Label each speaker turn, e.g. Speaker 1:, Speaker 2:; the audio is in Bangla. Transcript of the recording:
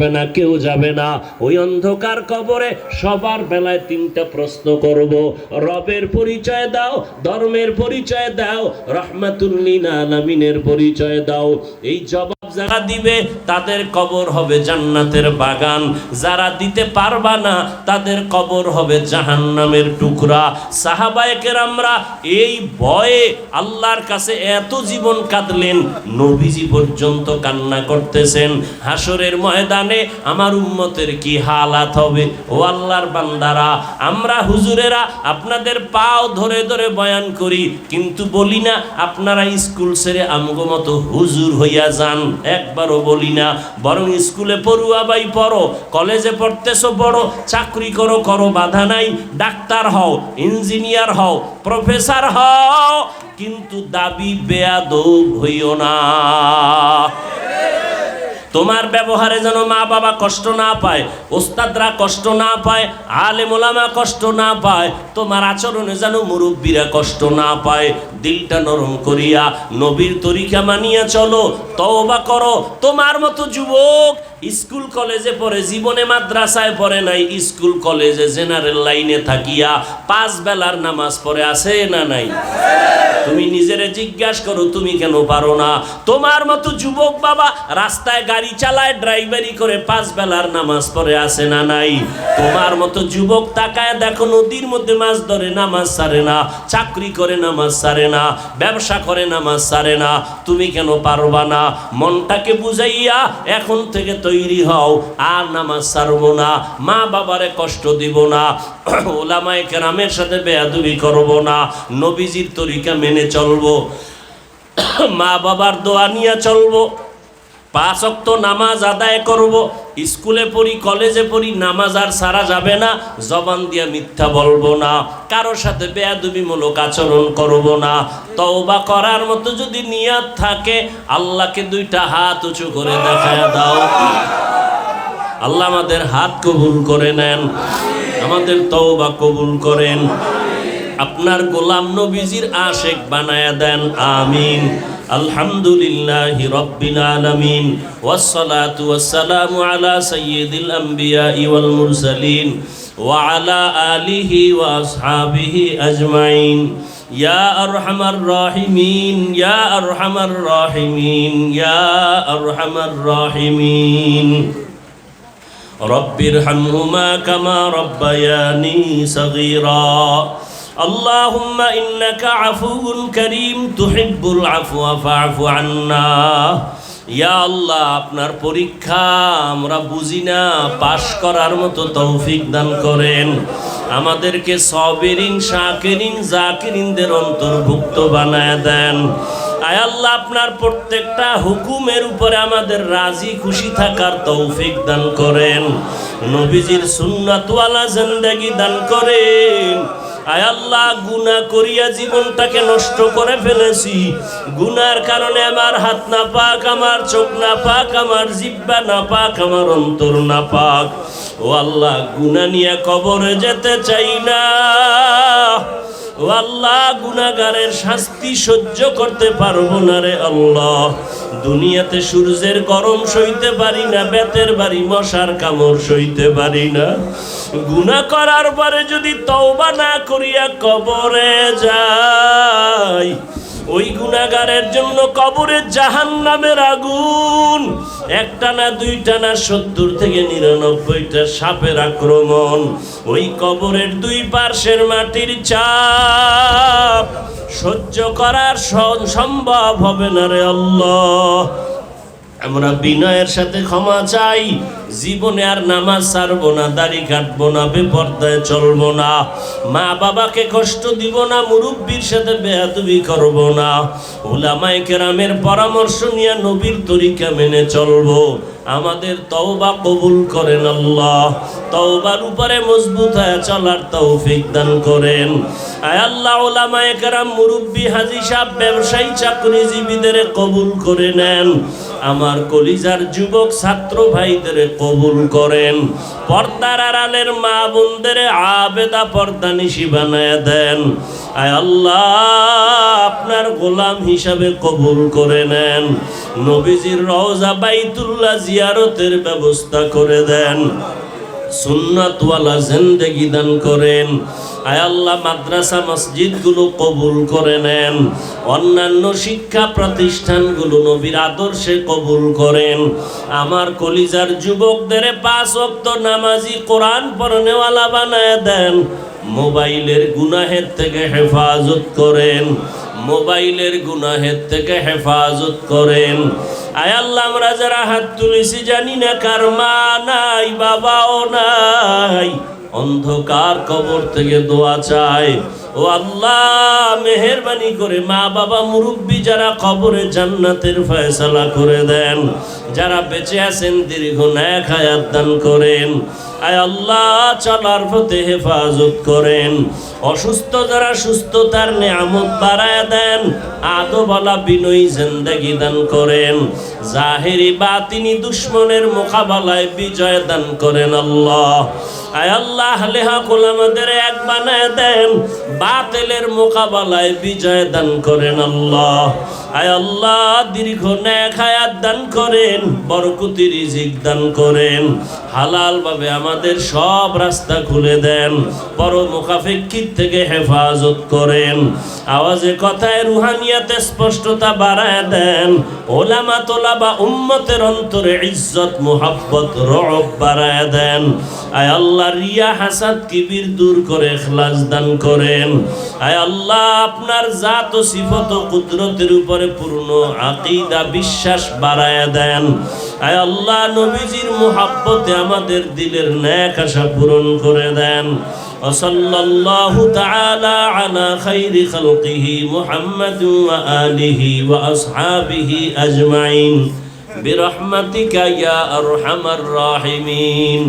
Speaker 1: যাবে না, কেউ যাবে না। ওই অন্ধকার কবরে সবার বেলায় তিনটা প্রশ্ন করব। রবের পরিচয় দাও, ধর্মের পরিচয় দাও রহমাতুল্লিন আলামিনের পরিচয় দাও। এই জবাব যারা দিবে, তাদের কবর হবে জান্নাতের বাগান। যারা দিতে পারবা না, তাদের কবর হবে জাহান্নামের টুকরা। সাহাবায়কের আমরা এই ভয়ে আল্লাহর কাছে এত জীবন কাঁদলেন, নবীজি পর্যন্ত কান্না করতেছেন। হাসরের ময়দানে আমার উম্মতের কি হালাত হবে। ও আল্লাহর বান্দারা, আমরা হুজুরেরা আপনাদের পাও ধরে ধরে বয়ান করি, কিন্তু বলি না, আপনারা স্কুল ছেড়ে আমগো মতো হুজুর হইয়া যান। একবারও বলি না, বরং স্কুলে পড়ুয়া বাই পড়ো, কলেজে পড়তেছো পড়ো, চাকরি করো করো, বাধা নাই, ডাক্তার হও, ইঞ্জিনিয়ার হও, প্রফেসর হও, কিন্তু দাবি বেয়াদব হইও না। তোমার ব্যবহারে যেন মা বাবা কষ্ট না পায়, ওস্তাদরা কষ্ট না পায়, আলেমোলামা কষ্ট না পায়, তোমার আচরণে যেন মুরব্বীরা কষ্ট না পায়। দিলটা নরম করিয়া নবীর তরিকা মানিয়া চলো, তওবা করো। তোমার মতো যুবক স্কুল কলেজে পড়ে, জীবনে মাদ্রাসায় পড়ে নাই, স্কুল কলেজে জেনারেল লাইনে থাকিয়া পাঁচ বেলার নামাজ পড়ে আছে না নাই? তুমি জিজ্ঞাসা করো, তুমি কেন পারো না? তোমার মতো যুবক বাবা রাস্তায় গাড়ি চালায়, ড্রাইভারি করে পাঁচ বেলার নামাজ পড়ে আসে না নাই? তোমার মতো যুবক তাকায় দেখো, নদীর মধ্যে মাছ ধরে নামাজ সারে না, চাকরি করে নামাজ সারে না, ব্যবসা করে নামাজ সারে না। তুমি কেন পারবা না? মনটাকে বুঝাইয়া এখন থেকে তৈরি হও, আর নামাজ সারবো না, মা বাবারে কষ্ট দিব না। ওলামায় কেরামের সাথে বেয়াদুবি করব না, নবীজির তরিকা মেনে চলবো। মা বাবার দোয়া নিয়ে চলবো। পাঁচ অক্ত নামাজ আদায় করব। স্কুলে পড়ি, কলেজে পড়ি, নামাজ আর সারা যাবে না। জবান দিয়ে মিথ্যা বলব না। কারোর সাথে বেয়াদুবিমূলক আচরণ করব না। তওবা করার মতো যদি নিয়াত থাকে, আল্লাহকে দুইটা হাত উঁচু করে দেখায় দাও। আল্লাহ আমাদের হাত কবুল করে নেন। আমাদের তওবা কবুল করেন। আপনার গোলাম নবীজির আশেক বানায়া দেন, আমিন। আলহামদুলিল্লাহ রব্বিল আলামিন। ওয়াসসালাতু ওয়াসসালামু আলা সাইয়্যিদিল আমবিয়া ওয়াল মুরসালিন। ওয়া আলা আলিহি ওয়া আসহাবিহি আজমাইন। ইয়া আরহামার রাহিমিন, ইয়া আরহামার রাহিমিন, ইয়া আরহামার রাহিমিন। রব্বিরহামহুমা কামা রব্বায়ানি সাগীরা। اللهم إنك عفو كريم تحب العفو فاعف عنا ইয়া আল্লাহ আপনার পরীক্ষা আমরা বুঝি না পাশ করার মতো তৌফিক দান করেন আমাদেরকে সবেরিন শাকেরিন জাকিরিনদের অন্তর্ভুক্ত বানায় দেন আয় আল্লাহ আপনার প্রত্যেকটা হুকুমের উপরে আমাদের রাজি খুশি থাকার তৌফিক দান করেন নবীজির সুন্নাতওয়ালা জিন্দেগি দান করেন আয় আল্লাহ, গুনাহ করিয়া জীবনটাকে নষ্ট করে ফেলেছি। গুনার কারণে আমার হাত না পাক আমার চোখ না পাক আমার জিব্বা না পাক আমার অন্তর না পাক ও আল্লাহ গুনা নিয়ে কবরে যেতে চাই না। ও আল্লাহ গুনাগারের শাস্তি সহ্য করতে পারব না রে আল্লাহ। দুনিয়াতে সূর্যের গরম সইতে পারি না, বেতের বাড়ি, মশার কামড় সইতে পারি না। গুনা করার পরে যদি তওবা না করিয়া কবরে যাই ওই গুণাগারের জন্য কবরে জাহান নামের আগুন। একটা না দুইটা না সত্তর থেকে নিরানব্বইটা সাপের আক্রমণ। ওই কবরের দুই পার্শ্বের মাটির চাপ। সহ্য করার সম্ভব হবে না রে আল্লাহ। আমরা বিনয়ের সাথে ক্ষমা চাই। জীবনে আর নামাজ ছাড়বো না, দাড়ি কাটবো না, বেপর্দায় চলবো না। মা বাবাকে কষ্ট দিব না, মুরব্বীর সাথে বেয়াদবি করব না। ওলামায়ে কেরামের পরামর্শ নিয়ে নবীর তরিকা মেনে চলবো। আমাদের তওবা কবুল করেন আল্লাহ। তওবার উপরে মজবুত হয়ে চলার তৌফিক দান করেন। আয় আল্লাহ ওলামায়ে কেরাম, মুরব্বী, হাজি সাহেব, ব্যবসায়ী, চাকরিজীবীদের কবুল করে নেন। আমার কলিজার যুবক ছাত্র ভাইদের কবুল করেন। পর্দার আড়ালের মা বোনদের আবেদা পর্দা নিশি বানায় দেন। আয় আল্লাহ, আপনার গোলাম হিসাবে কবুল করে নেন। নবীজির রওজা বাইতুল্লাহ জিয়ারতের ব্যবস্থা করে দেন। সুন্নাতওয়ালা জিন্দেগি দান করেন। আয় আল্লাহ, মাদ্রাসা, মসজিদগুলো কবুল করে নেন। অন্যান্য শিক্ষা প্রতিষ্ঠানগুলো নবীর আদর্শে কবুল করেন। আমার কলিজার যুবকদের পাঁচ অক্ত নামাজি কোরআন পড়নেওয়ালা বানায় দেন। মোবাইলের গুনাহের থেকে হেফাজত করেন। মোবাইলের গুনাহের থেকে হেফাজত করেন। আয় আল্লাহ, আমরা যারা হাত তুলেছি জানি না কার মা নাই, বাবাও নাই। অন্ধকার কবর থেকে দোয়া চাই। ও আল্লাহ, মেহরবানি করে মা বাবা মুরব্বী যারা কবরে জান্নাতের ফয়সালা করে দেন। যারা বেঁচে আছেন দীর্ঘ ন্যাক হায়াত দান করেন। আয় আল্লাহ, চলার পথে হেফাজত করেন। অসুস্থ যারা সুস্থতার নিয়ামত বাড়ায় দেন। আদবলা বিনয়ী জিন্দেগি দান করেন। জাহেরি বা তিনি দুশ্মনের মোকাবেলায় বিজয় দান করেন আল্লাহ। আয় আল্লাহ, লেহা আমাদের এক বানায় দেন। বাতিলের মোকাবেলায় বিজয় দান করেন আল্লাহ। আয় আল্লাহ, দীর্ঘ ন্যাক হায়াত দান করেন। বরকতি রিজিক দান করেন। হালাল ভাবে আমাদের সব রাস্তা খুলে দেন, বড় মুখাফেক্ষির থেকে হেফাজত করেন। আওয়াজে কথায় রুহানিয়াতে স্পষ্টতা বাড়ায় দেন। ওলামা তোলা বা উম্মতের অন্তরে ইজ্জত, মুহাব্বত, রব বাড়ায় দেন। আয় আল্লাহ, রিয়া হাসাদ কিবির দূর করে এখলাস দান করেন। আয় আল্লাহ, আপনার জাত ও সিফত কুদরতের উপরে পূর্ণ আকিদা, বিশ্বাস বাড়ায় দেন। আয় আল্লাহ, নবীজির মুহাব্বতে আমাদের দিলের ন্যাক আশা পূরণ করে দেন وصلى الله تعالى على خير خلقه محمد وآله وأصحابه أجمعين برحمتك يا أرحم الراحمين